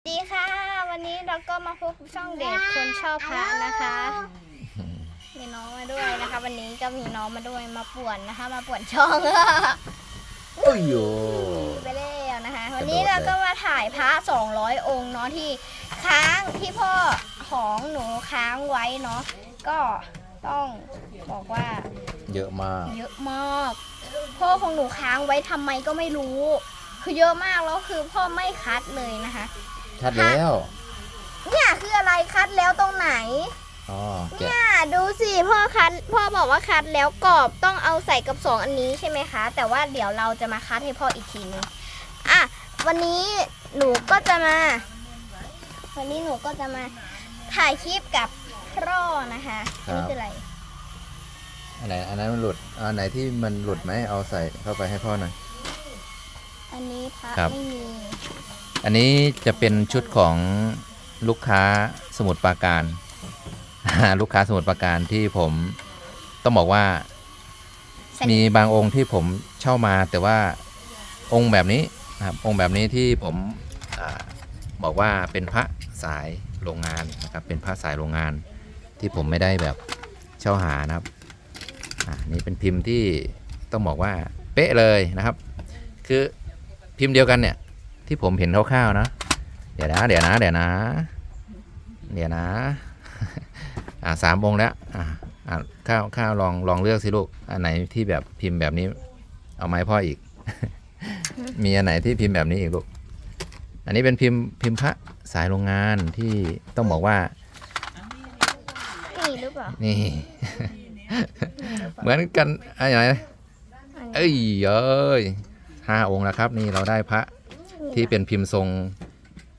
สวัสดีค่ะ วันนี้เราก็มาพบกับช่องเด็กคนชอบพระนะคะ มีน้องมาด้วยนะคะ วันนี้ก็มีน้องมาด้วยมาป่วนนะคะ มาป่วนช่องโอ้ยโยไปแล้วนะคะ วันนี้เราก็มาถ่ายพระ200องค์เนาะที่ค้างที่พ่อของหนูค้างไว้เนาะก็ต้องบอกว่า เยอะมาก เยอะมาก พ่อของหนูค้างไว้ทำไมก็ไม่รู้ คือเยอะมากแล้วคือพ่อไม่คัดเลยนะคะ ชัดแล้ว เนี่ยคืออะไรคัดแล้วตรงไหน อ๋อแกะเนี่ยดูสิพ่อคัดพ่อบอกว่าคัดแล้วกรอบต้องเอาใส่กับสองอันนี้ใช่ไหมคะ แต่ว่าเดี๋ยวเราจะมาคัดให้พ่ออีกทีนึงอะวันนี้หนูก็จะมา วันนี้หนูก็จะมาถ่ายคลิปกับพ่อนะคะอันนี่คืออะไร อันไหนอันนั้นมันหลุดอันไหนที่มันหลุดไหมเอาใส่เข้าไปให้พ่อหน่อย อันนี้พระครับ ไม่มี อันนี้จะเป็นชุดของลูกค้าสมุทรปราการ ลูกค้าสมุทรปราการที่ผมต้องบอกว่า มีบางองค์ที่ผมเช่ามาแต่ว่าองค์แบบนี้นะครับองค์แบบนี้ที่ผมอบอกว่าเป็นพระสายโรงงานนะครับ เป็นพระสายโรงงานที่ผมไม่ได้แบบเช่าหานะครับอ่านี่เป็นพิมพ์ที่ต้องบอกว่าเป๊ะเลยนะครับ คือพิมพ์เดียวกันเนี่ย ที่ผมเห็นคร่าวๆนะ เดี๋ยวนะเดี๋ยวนะเดี๋ยวนะ เดี๋ยวนะ อ่าสามองค์แล้วอ่าอะข้าวข้าวลองลองเลือกสิลูก อันไหนที่แบบพิมพ์แบบนี้ เอาไหมาให้พ่ออีก มีอันไหนที่พิมพ์แบบนี้อีกลูก อันนี้เป็นพิมพ์พิมพ์พระสายโรงงานที่ต้องบอกว่า นี่หรือเปล่า นี่ เหมือนกันอะไรนะเอ้ยเอ้ยห้าองค์แล้วครับ นี่เราได้พระ ที่เป็นพิมพ์ทรง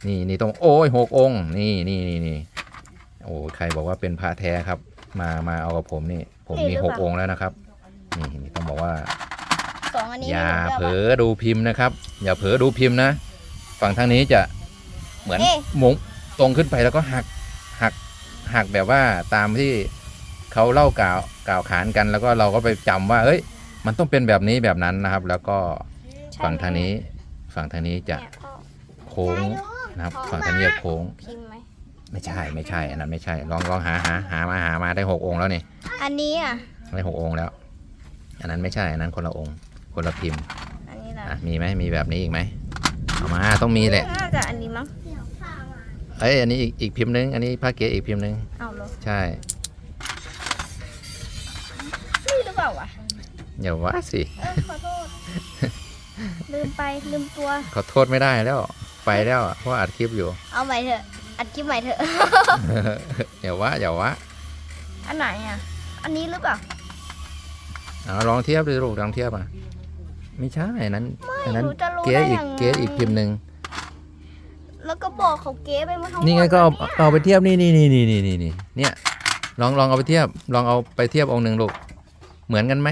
นี่นี่ต้องโอ้ยหกองค์ นี่นี่นี่นี่โอ้ใครบอกว่าเป็นพระแท้ครับ มามาเอากับผมนี่ ผมมีหกองค์แล้วนะครับ นี่นี่ต้องบอกว่าสองอันนี้อย่าไม่เผลรู้อดูพิมพ์นะครับ อย่าเผลอดูพิมพ์นะ ฝั่งทางนี้จะเหมือนเอ๊ะหมุงตรงขึ้นไปแล้วก็หักหักหักแบบว่าตามที่เขาเล่ากล่าวกล่าวขานกัน แล้วก็เราก็ไปจำว่าเอ้ย มันต้องเป็นแบบนี้แบบนั้นนะครับ แล้วก็ใช่ฝั่งทางนี้ ฝั่งทางนี้จะเนี่ยพ่อโค้งนะครับ ฝั่งทางนี้จะโค้ง พิมพ์ไหมไม่ใช่ไม่ใช่อันนั้นไม่ใช่ลองลองหาหาหามาหามาได้หกองค์แล้วนี่อันนี้อะ ได้หกองค์แล้ว อันนั้นไม่ใช่อันนั้นคนละองค์คนละพิมพ์อันนี้ล่ะอะมีไหมมีแบบนี้อีกไหมเอามาต้องมีแหละน่าจะอันนี้มั้งเอ้ยอันนี้อีกอีกพิมพ์นึงอันนี้ผ้าเก๋อีกพิมพ์นึงเอาเหรอใช่นี่หรือเปล่าวะอย่าว่าสิ เออขอโทษ ลืมไปลืมตัว ขอโทษไม่ได้แล้ว ไปแล้วเพราะอัดคลิปอยู่ เอาใหม่เถอะ อัดคลิปใหม่เถอะ อย่าว่าอย่าว่าอันไหนอะ อันนี้หรือเปล่า เอาลองเทียบดูลูกลองเทียบอะไม่ใช่อันนั้นอันนั้นหนูจะรู้เก๋ได้อีกยังไง เก๋อีกพิมพ์หนึ่งแล้วก็บอกเขาเก๊ไปเมื่อทั้งหมดนี่ไงก็เอาแล้วเนี่ยเอาไปเทียบนี่นี่นี่นี่นี่นี่นี่เนี่ยลองลองเอาไปเทียบลองเอาไปเทียบองค์หนึ่งลูกเหมือนกันไหม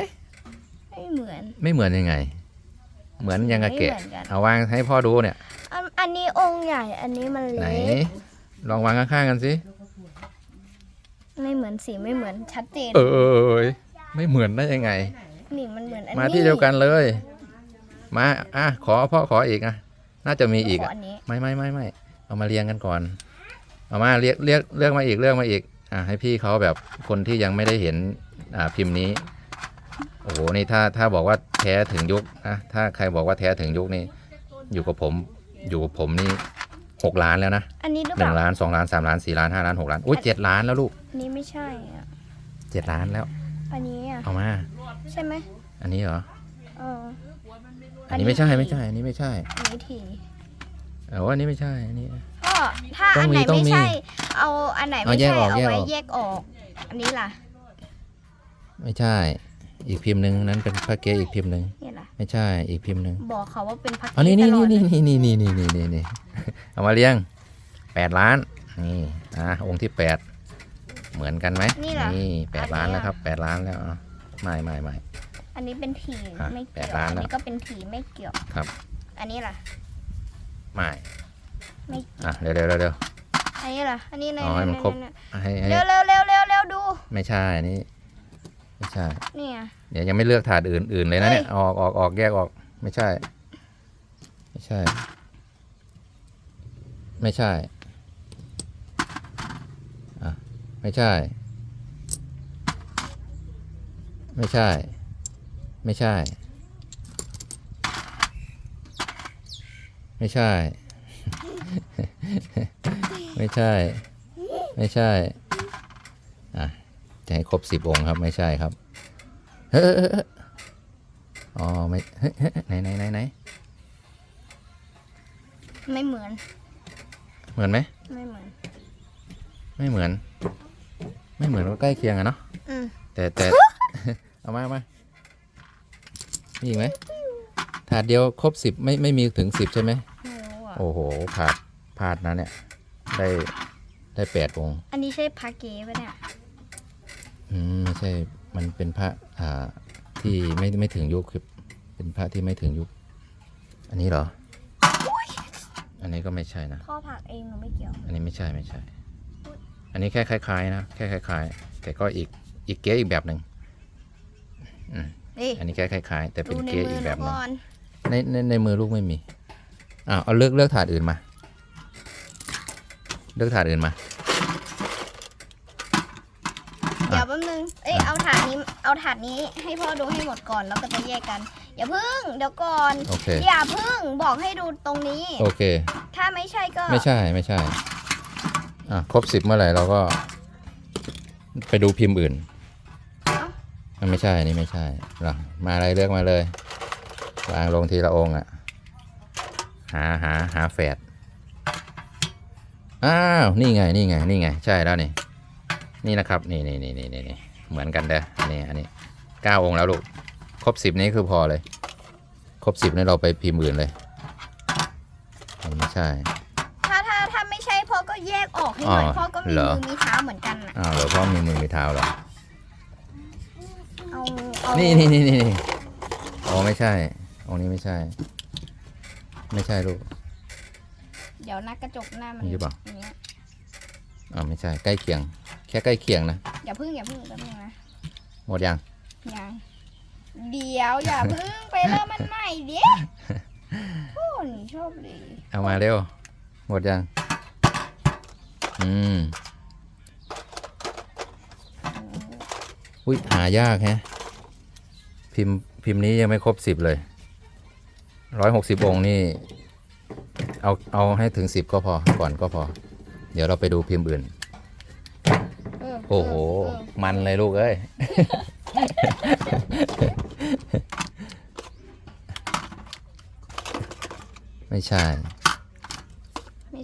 ไม่เหมือน ไม่เหมือนยังไง เหมือนยังกับไม่เกะเหมือนกัน เอาวางให้พ่อดูเนี่ย อันอันนี้องค์ใหญ่ อันนี้มันไหน เล็ก ลองวางข้างๆกันสิ ไม่เหมือนสีไม่เหมือนชัดเจน เออไม่เหมือนได้ยังไง นี่มันเหมือนอันนี้มาที่เดียวกันเลย มาอะขอพ่อขออีกอะ น่าจะมีอีกขอะ อันนี้ ไม่ไม่ไม่ไม่เอามาเรียงกันก่อน เอามาเรียกเรียกเลือกมาอีกเลือกมาอีก อะให้พี่เขาแบบคนที่ยังไม่ได้เห็นอ่าพิมพ์นี้ โอ้โหนี่ถ้าถ้าบอกว่าแท้ถึงยุคนะถ้าใครบอกว่าแท้ถึงยุคนี่อยู่กับผมอยู่กับผมนี่หกล้านแล้วนะอันนี้หรือหเปนึ่ล่างล้านสองล้านสามล้านสี่ล้านห้าล้านหกล้านอุ้ยเจ็ดล้านแล้วลูกอันนี้ไม่ใช่อะเจ็ดล้านแล้ว อันนี้อะเอามา ใช่ไหมอันนี้เหรอ เอออันนี้ไม่ใช่ไม่ใช่อันนี้ไม่ใช่อันนี้ทีเอออันนี้ไม่ใช่อันนี้ ก็ถ้าต้อัอนงไหนมีต้องไม่มีใช่ เอาอันไหนเอาไม่แยกใช่ออกเอาแยกไว้ออก แยกออก อันนี้ล่ะ ไม่ใช่ อีกพิมพ์หนึ่งนั้นเป็นพระเกศอีกพิมพ์หนึ่งนี่ล่ะไม่ใช่อีกพิมพ์หนึ่งบอกเขาว่าเป็นพักอ๋อนี่ตนี่ลอนี่ดนี่นี่นี่นี่นี่นี่นี่เอามาเลี้ยงแปดล้านนี่อะองค์ที่แปดเหมือนกันไหมนี่ล่ะนี่แปดอันเนี้ยล้านแล้วครับแปดล้านแล้วอะไม่ไม่ไม่ อันนี้เป็นถีอะไม่แปเกี่ดยวล้านอันแล้วนี้ก็เป็นถีไม่เกี่ยวครับ อันนี้ล่ะ ไม่ไม่ อะเร็วเร็วเร็วเร็ว อันนี้ล่ะ อันนี้ในอ๋อให้มันครบให้ให้เร็วเร็วเร็วเร็วเร็วดู ไม่ใช่อันนี้ ไม่ใช่ เนี่ยเดี๋ยวยังไม่เลือกถาดอื่นอื่นเลยนะเนี่ยเฮ้ยออกออกออกแยกออกไม่ใช่ ไม่ใช่ ไม่ใช่อะไม่ใช่ ไม่ใช่ ไม่ใช่ ไม่ใช่ ไม่ใช่ ไม่ใช่อะ จะให้ครบสิบองค์ครับไม่ใช่ครับเฮ้ยเฮ้ยเฮ้ยเฮ้ยอ๋อไม่เฮ้ยเฮ้ยไหนไหนไหนไหนไม่เหมือน เหมือนไหมไม่เหมือน ไม่เหมือน ไม่เหมือนก็ใกล้เคียงอะเนาะอืมแต่แต่เอามาเอามามีอีกไหมถาดเดียวครบสิบไม่ไม่มีถึงสิบใช่ไหมไม่รู้อะโอ้โหผาดผาดนะเนี่ย ได้ได้แปดองค์อันนี้ใช่พาเก๋ปะเนี่ยอืม ไม่ใช่ มันเป็นพระอ่าที่ไม่ไม่ถึงยุคคือเป็นพระที่ไม่ถึงยุค อันนี้เหรอ อันนี้ก็ไม่ใช่นะ พ่อผักเองหนูไม่เกี่ยว อันนี้ไม่ใช่ไม่ใช่ อันนี้แค่คล้ายๆนะแค่คล้าย ๆ แต่ก็อีกอีกเก๊อีกแบบหนึ่งอืมนี่อันนี้แค่คล้ายๆ แต่เป็ดูนในเก๊มือีอกหแบนูบหนึ่งก่อนในในในมือลูกไม่มีอ้าวเอาเลือกเลือกถาดอื่นมา เลือกถาดอื่นมา เดี๋ยวแป๊บนึง เอ้ยเอาถาดนี้ เอาถาดนี้ให้พ่อดูให้หมดก่อนแล้วก็จะแยกกัน อย่าพึ่งเดี๋ยวก่อน โอเค อย่าพึ่งบอกให้ดูตรงนี้ โอเค ถ้าไม่ใช่ก็ไม่ใช่ไม่ใช่ อะ ครบสิบเมื่อไหร่เราก็ ไปดูพิมพ์อื่นมันไม่ใช่อันนี่ไม่ใช่หรอมาอะไรเลือกมาเลยวางลงทีละองค์อะ หาหาหาแฝดอ้าว นี่ไง นี่ไง นี่ไง ใช่แล้วนี่ นี่นะครับ นี่นี่นี่นี่นี่นี่ เหมือนกันเด้ออันนี้อันนี้เก้าองค์แล้วลูก ครบสิบนี้คือพอเลย ครบสิบนี่เราไปพิมพ์อื่นเลยอันนี้ไม่ใช่ ถ้าถ้าถ้าไม่ใช่พ่อก็แยกออกให้หน่อยอ๋อพ่อก็มีเหรอมือมีเท้าเหมือนกันน่ะอ้าวเหรอพ่อมีมือมีเท้าเหรอ เอาเอานี่นี่นี่นี่นี่อ๋อไม่ใช่ องค์นี้ไม่ใช่ ไม่ใช่ลูก เดี๋ยวหน้ากระจกหน้ามันมีหรือเปล่า ย่างเงี้ย อ๋อไม่ใช่ใกล้เคียง แค่ใกล้เคียงนะอย่าพึ่งอย่าพึ่งแป๊บนึงนะหมดยังยังเดี๋ยวอย่าพึ่งไปเริ่มมันใหม่เดี๋ยวโอ้หนี่ชอบเลยเอามาเร็ว หมดยัง อืมอุ้ยหายากแฮะ พิมพ์พิมพ์นี้ยังไม่ครบสิบเลยร้อยหกสิบองค์นี่ เอาเอาให้ถึงสิบก็พอก่อนก็พอ เดี๋ยวเราไปดูพิมพ์อื่นเออโอ้โห เออมันเลยลูกเอ้ย ไม่ใช่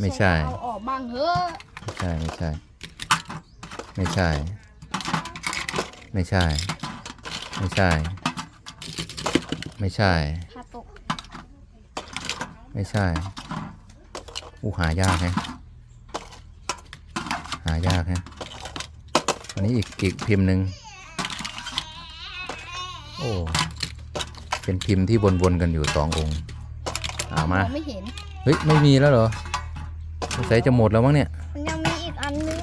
ไม่ใช่ เอาออกบ้างเถอะไม่ใช่ ไม่ใช่ ไม่ใช่ ไม่ใช่ ไม่ใช่ ไม่ใช่พาตก ไม่ใช่อู้หายากแฮะหายากแฮะอันนี้อีกอีกพิมพ์หนึ่งโอ้เป็นพิมพ์ที่วนๆกันอยู่สององค์เอามามองไม่เห็นเฮ้ยไม่มีแล้วเหรอสงสัยจะหมดแล้วมั้งเนี่ยมันยังมีอีกอันนึง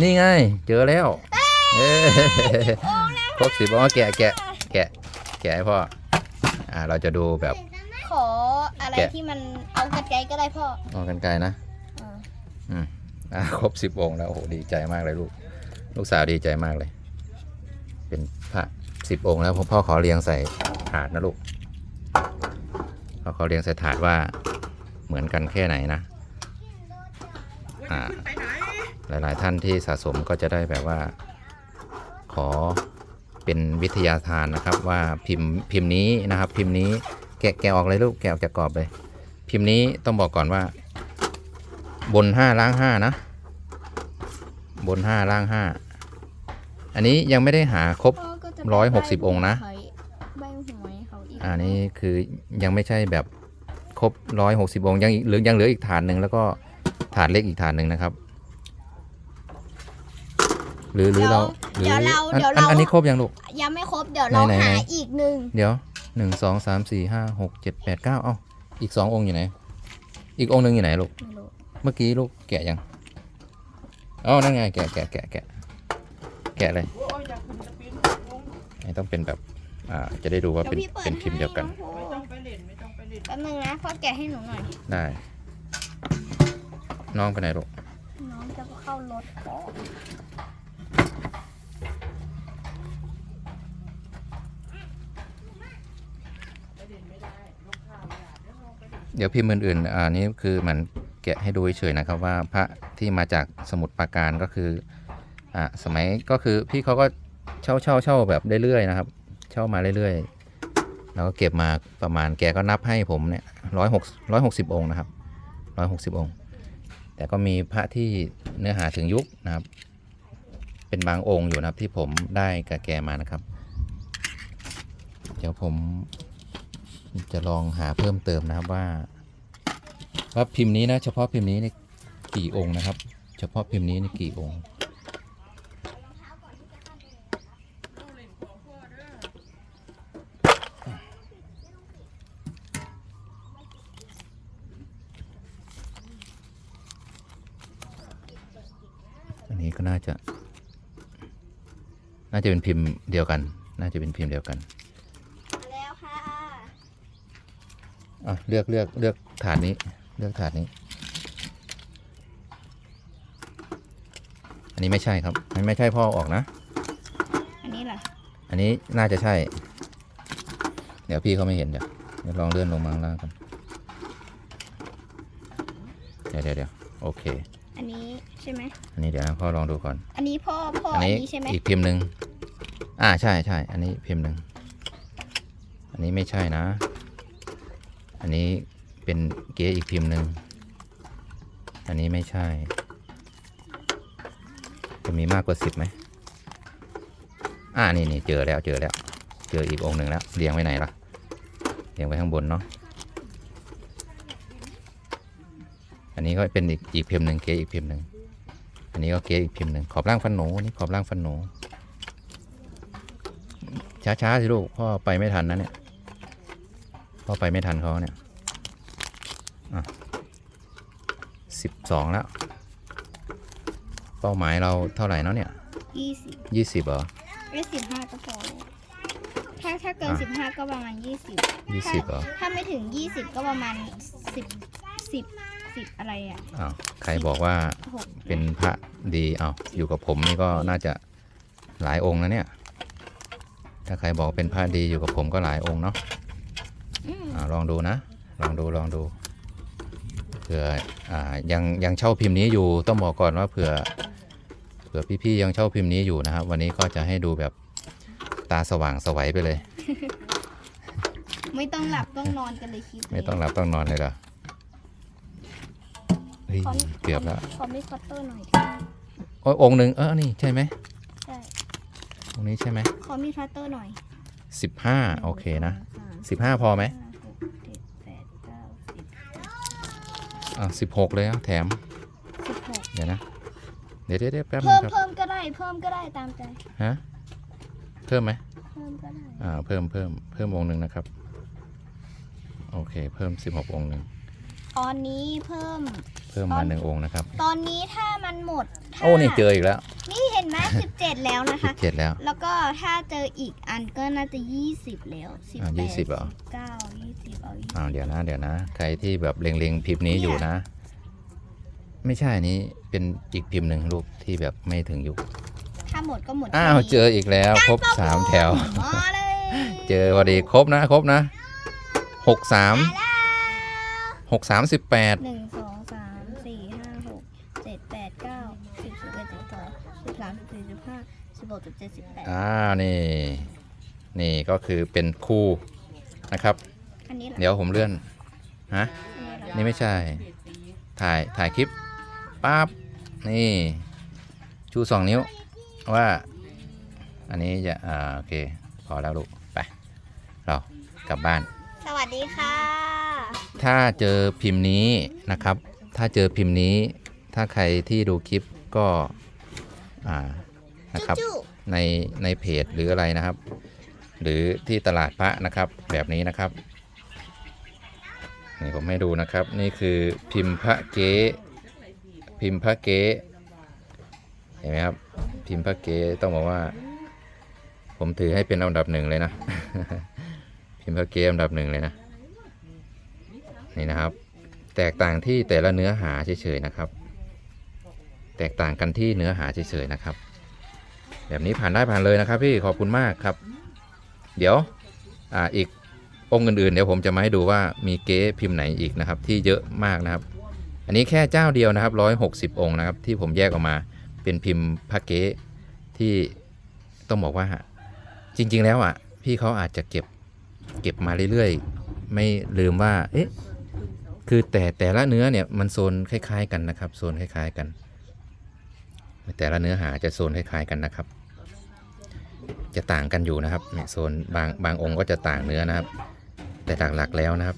นี่ไง เจอแล้วเอ้ยครบสิบอ๋อแกะแกะแกะแกะให้พ่ออ่าเราจะดูแบบขออะไรแกะที่มันเอากระไกรก็ได้พ่อมองกันไกลนะเอออื ครบสิบองค์แล้วโอ้โหดีใจมากเลยลูก ลูกสาวดีใจมากเลย เป็นพระสิบองค์แล้วพ่อขอเรียงใส่ถาดนะลูกพ่อขอเรียงใส่ถาดว่าเหมือนกันแค่ไหนนะอ่าหลาย ๆ ท่านที่สะสมก็จะได้แบบว่า ขอเป็นวิทยาทานนะครับว่าพิมพ์พิมพ์นี้นะครับ พิมพ์นี้แกะแกะออกเลยลูกแกะออกจากกรอบเลย พิมพ์นี้ต้องบอกก่อนว่า บนห้าล่างห้านะ บนห้าล่างห้าอันนี้ยังไม่ได้หาครบพ่อก็จะร้อยหกสิบองค์นะใบหวยเขาอีกอันนี้คือยังไม่ใช่แบบครบร้อยหกสิบองค์ยังเหลือยังเหลืออีกฐานหนึ่งแล้วก็ฐานเล็กอีกฐานหนึ่งนะครับ หรือหรือเราหรืเดี๋ยวเราอันเดี๋ยวอันเราอันนี้ครบยังลูกยังไม่ครบเดี๋ยวเราไหนไหนหาไหนอีกหนึ่งเดี๋ยวหนึ่งสองสามสี่ห้าหกเจ็ดแปดเก้าเอ้าอีกสององค์อยู่ไหน อีกองค์หนึ่งอยู่ไหนลูกไม่รู้ เมื่อกี้ลูกแกะยังอ๋อนั่นไงแกะแกะแกะแกะแกะเลยนี่ต้องเป็นแบบอ่าจะได้ดูว่าเป็นดี๋ยวพี่ปิดเป็นพิมพ์เดียวกัน ให้องโพไม่ต้องไปเล่นไม่ต้องไปเล่นแป๊บนึงนะพ่อแกะให้หนูหน่อย ได้ น้องไปไหนลูกน้องจะเข้ารถก่อนเดี๋ยวพิมพ์อื่นๆอันนี้คือเหมือน แกะให้ดูเฉยๆนะครับว่าพระที่มาจากสมุทรปราการก็คืออ่าสมัยก็คือพี่เขาก็เช่าเช่าเช่าแบบเรื่อยๆนะครับ เช่ามาเรื่อยๆ แล้วก็เก็บมาประมาณแกก็นับให้ผมเนี่ยร้อยหกร้อยหกสิบองค์นะครับร้อยหกสิบองค์ แต่ก็มีพระที่เนื้อหาถึงยุคนะครับ เป็นบางองค์อยู่นะครับที่ผมได้กับแกมานะครับ เดี๋ยวผมจะลองหาเพิ่มเติมนะครับว่า ว่าพิมพ์นี้นะ เฉพาะพิมพ์นี้นี่กี่องค์นะครับ เฉพาะพิมพ์นี้นี่กี่องค์อันนี้ก็น่าจะ น่าจะเป็นพิมพ์เดียวกัน น่าจะเป็นพิมพ์เดียวกันมาแล้วค่ะอะเลือกเลือกเลือกถาดนี้ เลือกถาดนี้ อันนี้ไม่ใช่ครับอันนี้ไม่ใช่พ่อออกนะ อันนี้เหรออันนี้น่าจะใช่ เดี๋ยวพี่เขาไม่เห็นเดี๋ยวเดี๋ยวลองเลื่อนลงมาข้างล่างกันเดี๋ยวเดี๋ยวเดี๋ยวโอเค อันนี้ใช่ไหม อันนี้เดี๋ยวนะพ่อลองดูก่อน อันนี้พ่อพ่ออันอันนี้นี้ใช่ไหมอีกพิมพ์หนึ่งอ่าใช่ใช่ อันนี้พิมพ์หนึ่ง อันนี้ไม่ใช่นะ อันนี้ เป็นเก๋อีกพิมพ์หนึ่ง อันนี้ไม่ใช่ จะมีมากกว่าสิบไหมอ่านี่นี่เจอแล้วเจอแล้ว เจออีกองค์หนึ่งแล้วเรียงไว้ไหนล่ะเรียงไว้ข้างบนเนาะอันนี้ก็เป็นอีกอีกพิมพ์หนึ่งเก๋อีกพิมพ์หนึ่งอันนี้ก็เก๊อีกพิมพ์หนึ่งขอบล่างฟันหนูนี่ขอบล่างฟันหนูช้าๆสิลูกพ่อไปไม่ทันนะเนี่ยพ่อไปไม่ทันเขาเนี่ย สิบสองแล้ว เป้าหมายเราเท่าไหร่เนาะเนี่ยยี่สิบยี่สิบเหรอเอ้สิบห้าก็พอถ้าถ้าเกินอะสิบห้าก็ประมาณยี่สิบยี่สิบเหรอ ถ้าไม่ถึงยี่สิบก็ประมาณสิบสิบสิบอะไรอะอ้าวใครบอกว่าหกเป็นพระดีอ้าวอยู่กับผมนี่ก็น่าจะหลายองค์นะเนี่ย ถ้าใครบอกเป็นพระดีอยู่กับผมก็หลายองค์เนาะอืมอาลองดูนะ ลองดูลองดูเผื่ออ่ายังยังเช่าพิมพ์นี้อยู่ต้องบอกก่อนว่าเผื่อเผื่อพี่ๆยังเช่าพิมพ์นี้อยู่นะครับ วันนี้ก็จะให้ดูแบบตาสว่างสวัยไปเลย ไม่ต้องหลับต้องนอนกันเลยคลิปนี้ไม่ต้องหลับต้องนอนเลยเหรอเฮ้ยเกือบแล้วขอไม่คัตเตอร์หน่อยดิโอ้ยองค์หนึ่งเออนี่ใช่ไหมใช่องค์นี้ใช่ไหมขอมีคัตเตอร์หน่อยสิบห้าโอเคนะสามสิบห้าพอไหม ห้าหกเจ็ดแปดเก้าสิบ อ่าสิบหกเลยอะแถม สิบหกเดี๋ยวนะ เดี๋ยวเดี๋ยวเดี๋ยวแป๊บนึเพิ่งมครับ เพิ่มก็ได้ เพิ่มก็ได้ตามใจ ฮะ เพิ่มไหม เพิ่มก็ได้ อ่า เพิ่มเพิ่มเพิ่มองค์หนึ่งนะครับ โอเค เพิ่ม16องค์หนึ่ง ตอนนี้เพิ่ม เพิ่มมาหนึ่งองค์นะครับ ตอนนี้ถ้ามันหมดถ้าโอ้นี่เจออีกแล้ว นี่เห็นไหมสิบเจ็ดแล้วนะคะ17แล้ว แล้วก็ถ้าเจออีกอันก็น่าจะยี่สิบแล้วสิบอ่าแปด20เหรอ เก้ายี่สิบเอายี่สิบอ้าวเดี๋ยวนะเดี๋ยวนะ ใครที่แบบเล็งๆพิมพ์นี้อยู่นะ ไม่ใช่อันนี้เป็นอีกพิมพ์หนึ่งลูกที่แบบไม่ถึงยุคถ้าหมดก็หมดอ้าวเจออีกแล้ว ครบสามแถว มาเลยเจอพอดีครบนะ ครบนะหกสาม หกสามสิบแปดหนึ่งสองสามสี่ห้าหกเจ็ดแปดเก้าสิบสิบเอ็ดสิบสองสิบสามสิบสี่สิบห้าสิบหกสิบเจ็ดสิบแปดอ่านี่ นี่ก็คือเป็นคู่นะครับ อันนี้เหรอเดี๋ยวผมเลื่อนฮะอันนี้เหรอนี่ไม่ใช่ ถ่ายถ่ายคลิปปั๊บนี่ ชูสองนิ้ว ว่า อันนี้จะอ่าโอเค พอแล้วลูก ไป เรากลับบ้าน สวัสดีค่ะ ถ้าเจอพิมพ์นี้นะครับ ถ้าเจอพิมพ์นี้ ถ้าใครที่ดูคลิปก็อ่านะครับจุ๊ในในเพจหรืออะไรนะครับ หรือที่ตลาดพระนะครับแบบนี้นะครับนี่ผมให้ดูนะครับ นี่คือพิมพ์พระเก๊พิมพ์พระเก๊เห็นไหมครับ พิมพ์พระเก๊ต้องบอกว่า ผมถือให้เป็นอันดับหนึ่งเลยนะ พิมพ์พระเก๊อันดับหนึ่งเลยนะ นี่นะครับ แตกต่างที่แต่ละเนื้อหาเฉยๆนะครับ แตกต่างกันที่เนื้อหาเฉยๆนะครับ แบบนี้ผ่านได้ผ่านเลยนะครับ พี่ขอบคุณมากครับ เดี๋ยวอ่าอีกองค์อื่นๆเดี๋ยวผมจะมาให้ดูว่ามีเก๊พิมพ์ไหนอีกนะครับ ที่เยอะมากนะครับ อันนี้แค่เจ้าเดียวนะครับร้อยหกสิบองค์นะครับ ที่ผมแยกออกมาเป็นพิมพ์พระเก๊ที่ต้องบอกว่า จริง ๆ แล้วอะ พี่เขาอาจจะเก็บ เก็บมาเรื่อยๆ ไม่ลืมว่า เอ๊ะ คือแต่แต่ละเนื้อเนี่ยมันโซนคล้าย ๆ กันนะครับโซนคล้าย ๆกัน แต่ละเนื้อหาจะโซนคล้าย ๆ กันนะครับ จะต่างกันอยู่นะครับเนี่ยโซนบางบางองค์ก็จะต่างเนื้อนะครับ แต่หลักๆแล้วนะครับ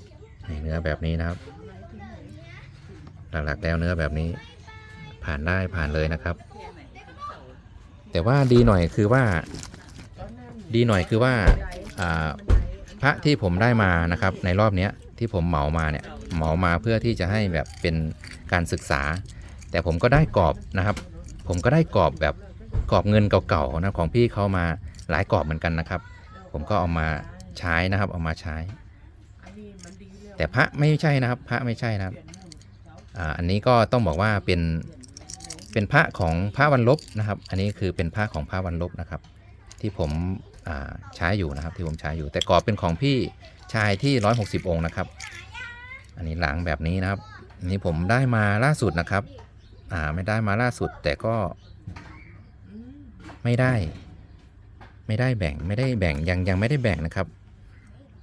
นี่เนื้อแบบนี้นะครับ หลักๆแล้วเนื้อแบบนี้ ผ่านได้ผ่านเลยนะครับ แต่ว่าดีหน่อยคือว่า ดีหน่อยคือว่าอ่า พระที่ผมได้มานะครับ ในรอบนี้ที่ผมเหมามาเนี่ยเหมามาเพื่อที่จะให้แบบเป็นการศึกษา แต่ผมก็ได้กรอบนะครับ ผมก็ได้กรอบแบบกรอบเงินเก่าๆนะของพี่เขามาหลายกรอบเหมือนกันนะครับ ผมก็เอามาใช้นะครับเอามาใช้ แต่พระไม่ใช่นะครับ พระไม่ใช่นะครับอ่าอันนี้ก็ต้องบอกว่าเป็นเป็นพระของพระวันลบนะครับ อันนี้คือเป็นพระของพระวันลบนะครับ ที่ผม ใช้อยู่นะครับที่ผมใช้อยู่ แต่กรอบเป็นของพี่ชายที่ 160 องค์นะครับ อันนี้หลังแบบนี้นะครับนนี้ผมได้มาล่าสุดนะครับ อ่าไม่ได้มาล่าสุดแต่ก็ไม่ได้ ไม่ได้แบ่งไม่ได้แบ่งยังยังไม่ได้แบ่งนะครับ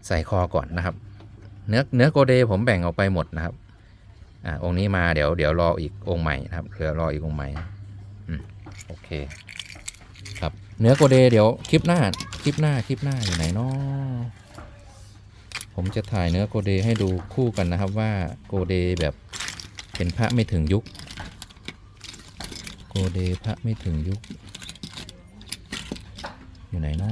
ใส่คอก่อนนะครับ เนื้อเนื้อโกเดผมแบ่งออกไปหมดนะครับ อ่าองค์นี้มาเดี๋ยวเดี๋ยวรออีกองค์ใหม่นะครับเดี๋ยวรออีกองค์ใหม่อืมโอเค ครับเนื้อโกเดเดี๋ยวคลิปหน้า คลิปหน้าคลิปหน้าอยู่ไหนเนาะผมจะถ่ายเนื้อโกเดให้ดูคู่กันนะครับว่าโกเดแบบเป็นพระไม่ถึงยุค โกเดพระไม่ถึงยุค อยู่ไหนนะ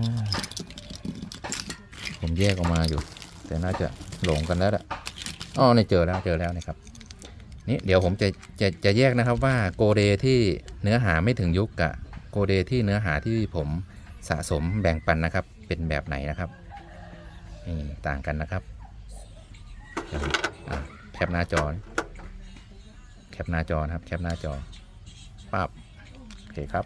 ผมแยกออกมาอยู่ แต่น่าจะหลงกันแล้วล่ะอ๋อนี่เจอแล้วเจอแล้วนะครับนี่เดี๋ยวผมจะจะจะแยกนะครับว่าโกเดที่เนื้อหาไม่ถึงยุคกับ เดที่เนื้อหาที่ผมสะสมแบ่งปันนะครับ เป็นแบบไหนนะครับนี่ต่างกันนะครับแคปหน้าจอ แคปหน้าจอครับ แคปหน้าจอปั๊บโอเคครับ